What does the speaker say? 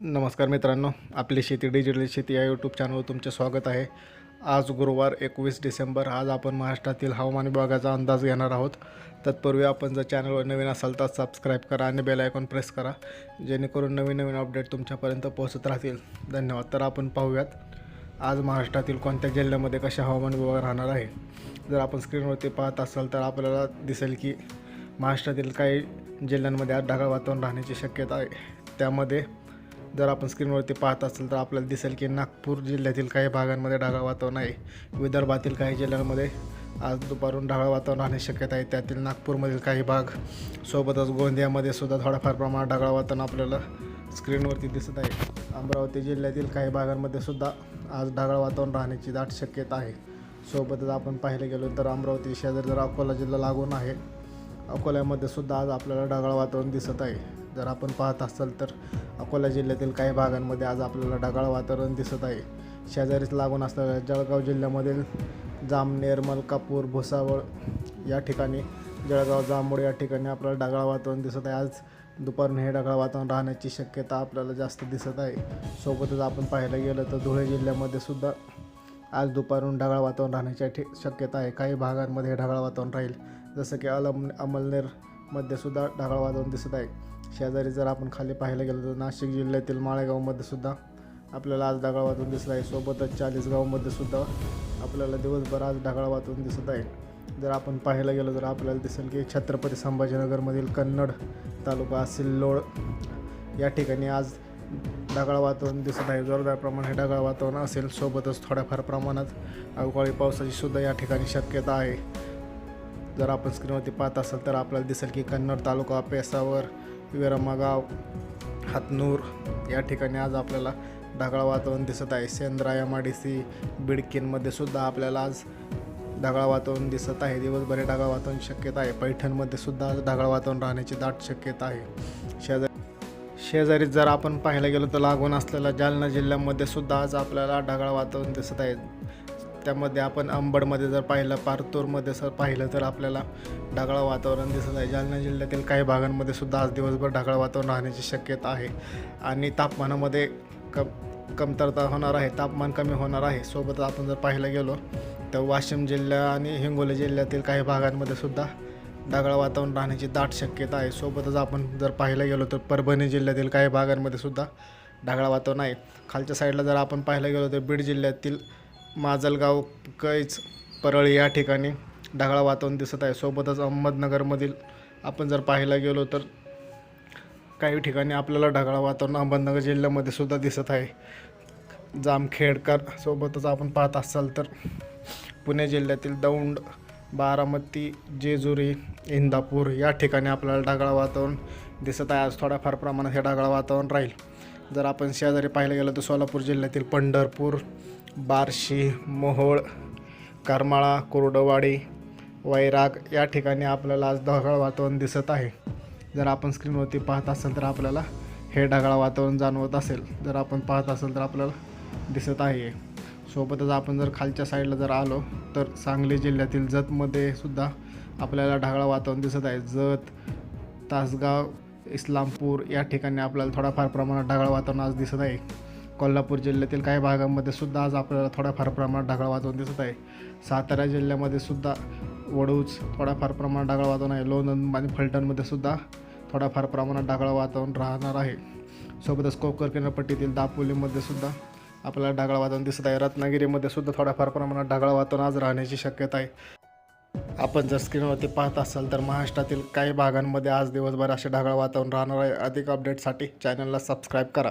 नमस्कार मित्रांनो आपली शेती डिजिटल शेती या यूट्यूब चॅनलवर तुमचे स्वागत आहे. आज गुरुवार एकवीस डिसेंबर आज आपण महाराष्ट्रातील हवामान विभागाचा अंदाज घेणार आहोत. तत्पूर्वी आपण जर चॅनलवर नवीन असाल तर सबस्क्राईब करा आणि बेल आयकॉन प्रेस करा जेणेकरून नवीन नवीन अपडेट तुमच्यापर्यंत पोहोचत राहतील. धन्यवाद. तर आपण पाहूयात आज महाराष्ट्रातील कोणत्या जिल्ह्यामध्ये कशा हवामान विभाग राहणार आहे? जर आपण स्क्रीनवरती पाहत असाल तर आपल्याला दिसेल की महाराष्ट्रातील काही जिल्ह्यांमध्ये आज ढगाळ वातावरण राहण्याची शक्यता आहे. त्यामध्ये जर आपण स्क्रीनवरती पाहत असेल तर आपल्याला दिसेल की नागपूर जिल्ह्यातील काही भागांमध्ये ढगाळ वातावरण आहे. विदर्भातील काही जिल्ह्यांमध्ये आज दुपारून ढगाळ वातावरण राहण्याची शक्यता आहे. त्यातील नागपूरमधील काही भाग सोबतच गोंदियामध्ये सुद्धा थोड्याफार प्रमाणात ढगाळ वातावरण आपल्याला स्क्रीनवरती दिसत आहे. अमरावती जिल्ह्यातील काही भागांमध्ये सुद्धा आज ढगाळ वातावरण राहण्याची दाट शक्यता आहे. सोबतच आपण पाहिलं गेलो तर अमरावती शेजारी जर अकोला जिल्हा लागून आहे अकोल्यामध्ये सुद्धा आज आपल्याला ढगाळ वातावरण दिसत आहे. जर आपण पाहत असाल तर अकोला जिल्ह्यातील काही भागांमध्ये आज आपल्याला ढगाळ वातावरण दिसत आहे. शेजारीच लागून असलेल्या जळगाव जिल्ह्यामधील जामनेर मलकापूर भुसावळ या ठिकाणी जळगाव जांभूळ या ठिकाणी आपल्याला ढगाळ वातावरण दिसत आहे. आज दुपारून हे ढगाळ वातावरण राहण्याची शक्यता आपल्याला जास्त दिसत आहे. सोबतच आपण पाहायला गेलं तर धुळे जिल्ह्यामध्ये सुद्धा आज दुपारून ढगाळ वातावरण राहण्याची ठि शक्यता आहे. काही भागांमध्ये हे ढगाळ वातावरण राहील. जसं की अलम अमलनेरमध्ये सुद्धा ढगाळ वातावरण दिसत आहे. शेजारी जर आपण खाली पाहायला गेलो तर नाशिक जिल्ह्यातील माळेगावमध्ये सुद्धा आपल्याला आज ढगाळ वातावरण दिसत आहे. सोबतच चाळीसगावमध्ये सुद्धा आपल्याला दिवसभर आज ढगाळ वातावरण दिसत आहे. जर आपण पाहायला गेलो तर आपल्याला दिसेल की छत्रपती संभाजीनगरमधील कन्नड तालुका सिल्लोड या ठिकाणी आज ढगाळ वातावरण दिसत आहे. जोरदार प्रमाणे हे ढगाळ वातावरण असेल. सोबतच थोड्याफार प्रमाणात अवकाळी पावसाची सुद्धा या ठिकाणी शक्यता आहे. जर आपण स्क्रीनवरती पाहत असाल तर आपल्याला दिसेल की कन्नड तालुका पेसावर विरमागाव हातनूर या ठिकाणी आज आपल्याला ढगाळ वातावरण दिसत आहे. Sendra M I D C बिडकीनमध्ये सुद्धा आपल्याला आज ढगाळ वातावरण दिसत आहे. दिवसभर ढगाळ वातावरण शक्यता आहे. पैठणमध्ये सुद्धा आज ढगाळ वातावरण राहण्याची दाट शक्यता आहे. शेजारी शेजारी जर आपण पाहायला गेलो तर लागून असलेल्या जालना जिल्ह्यामध्ये सुद्धा आज आपल्याला ढगाळ वातावरण दिसत आहे. त्यामध्ये आपण अंबडमध्ये जर पाहिलं पारतूरमध्ये जर पाहिलं तर आपल्याला ढगाळ वातावरण दिसत आहे. जालना जिल्ह्यातील काही भागांमध्ये सुद्धा आज दिवसभर ढगाळ वातावरण राहण्याची शक्यता आहे. आणि तापमानामध्ये कम कमतरता होणार आहे. तापमान कमी होणार आहे. सोबतच आपण जर पाहायला गेलो तर वाशिम जिल्हा आणि हिंगोली जिल्ह्यातील काही भागांमध्ये सुद्धा ढगाळ वातावरण राहण्याची दाट शक्यता आहे. सोबतच आपण जर पाहायला गेलो तर परभणी जिल्ह्यातील काही भागांमध्ये सुद्धा ढगाळ वातावरण आहे. खालच्या साईडला जर आपण पाहायला गेलो तर बीड जिल्ह्यातील माजलगाव कैच परळी या ठिकाणी ढगाळ वातावरण दिसत आहे. सोबतच अहमदनगरमधील आपण जर पाहायला गेलो तर काही ठिकाणी आपल्याला ढगाळ वातावरण अहमदनगर जिल्ह्यामध्ये सुद्धा दिसत आहे. जामखेडकर सोबतच आपण पाहत असाल तर पुणे जिल्ह्यातील दौंड बारामती जेजुरी इंदापूर या ठिकाणी आपल्याला ढगाळ वातावरण दिसत आहे. आज थोड्याफार प्रमाणात हे ढगाळ वातावरण राहील. जर आपण शेजारी पाहायला गेलं तर सोलापूर जिल्ह्यातील पंढरपूर बार्शी मोहोळ करमाळा कोरडवाडी वैराग या ठिकाणी आपल्याला आज ढगाळ वातावरण दिसत आहे. जर आपण स्क्रीनवरती पाहत असाल तर आपल्याला हे ढगाळ वातावरण जाणवत असेल. जर आपण पाहत असाल तर आपल्याला दिसत आहे. सोबतच आपण जर खालच्या साईडला जर आलो तर सांगली जिल्ह्यातील जतमध्ये सुद्धा आपल्याला ढगाळ वातावरण दिसत आहे. जत तासगाव इस्लामपूर या ठिकाणी आपल्याला थोडाफार प्रमाणात ढगाळ वातावरण आज दिसत आहे. कोल्हापूर जिल्ह्यातील काही भागांमध्ये सुद्धा आज आपल्याला थोड्याफार प्रमाणात ढगाळ वातावरण दिसत आहे. सातारा जिल्ह्यामध्ये सुद्धा वडूज थोड्याफार प्रमाणात ढगाळ वातावरण आहे. लोणंद आणि फलटणमध्ये सुद्धा थोड्याफार प्रमाणात ढगाळ वातावरण राहणार आहे. सोबतच कोकण किनारपट्टीतील दापोलीमध्ये सुद्धा आपल्याला ढगाळ वातावरण दिसत आहे. रत्नागिरीमध्ये सुद्धा थोड्याफार प्रमाणात ढगाळ वातावरण आज राहण्याची शक्यता आहे. आपण जर स्क्रीनवरती पाहत असाल तर महाराष्ट्रातील काही भागांमध्ये आज दिवसभर असे ढगाळ वातावरण राहणार आहे. अधिक अपडेटसाठी चॅनलला सबस्क्राईब करा.